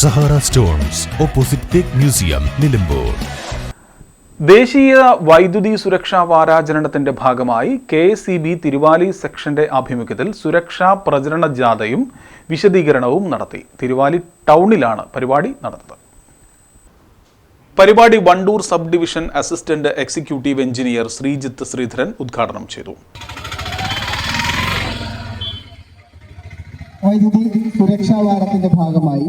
Sahara stones opposite teak museum Nilambur. ദേശീയ വൈദ്യുതി സുരക്ഷാ വാരാചരണത്തിന്റെ ഭാഗമായി K S E B Thiruvali സെക്ഷന്റെ ആഭിമുഖ്യത്തിൽ സുരക്ഷാ പ്രചരണ ജാഥയും വിശദീകരണവും നടത്തി. തിരുവാലി ടൗണിലാണ് പരിപാടി നടന്നത്. പരിപാടി Wandoor sub division assistant executive engineer Sreejith Sreedharan ഉദ്ഘാടനം ചെയ്തു. വൈദ്യുതി സുരക്ഷാ വാരത്തിന്റെ ഭാഗമായി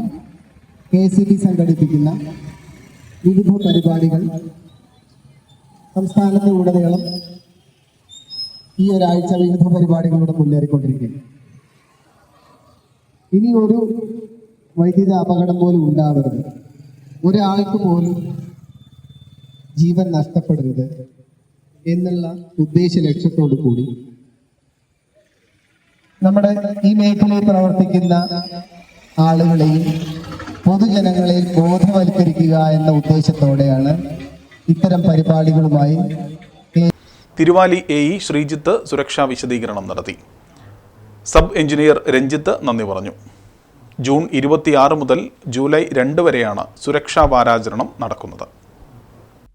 കെ സി ബി സംഘടിപ്പിക്കുന്ന വിവിധ പരിപാടികൾ സംസ്ഥാനത്തെ ഉടനീളം ഈ ഒരാഴ്ച വിവിധ പരിപാടികളുടെ മുന്നേറിക്കൊണ്ടിരിക്കുന്നു. ഇനി ഒരു വൈദ്യുത അപകടം പോലും ഉണ്ടാവരുത്. ഒരാൾക്ക് പോലും ജീവൻ നഷ്ടപ്പെടരുത് എന്നുള്ള ഉദ്ദേശ ലക്ഷ്യത്തോടു കൂടി നമ്മുടെ ഈ മേഖലയിൽ പ്രവർത്തിക്കുന്ന ആളുകളെയും പൊതുജനങ്ങളെയും ബോധവൽക്കരിക്കുക എന്ന ഉദ്ദേശത്തോടെയാണ് ഇത്തരം പരിപാടികളുമായി തിരുവാലി എ ഇ ശ്രീജിത്ത് സുരക്ഷാ വിശദീകരണം നടത്തി. സബ് എഞ്ചിനീയർ രഞ്ജിത്ത് നന്ദി പറഞ്ഞു. ജൂൺ ഇരുപത്തിയാറ് മുതൽ ജൂലൈ രണ്ട് വരെയാണ് സുരക്ഷാ വാരാചരണം നടക്കുന്നത്.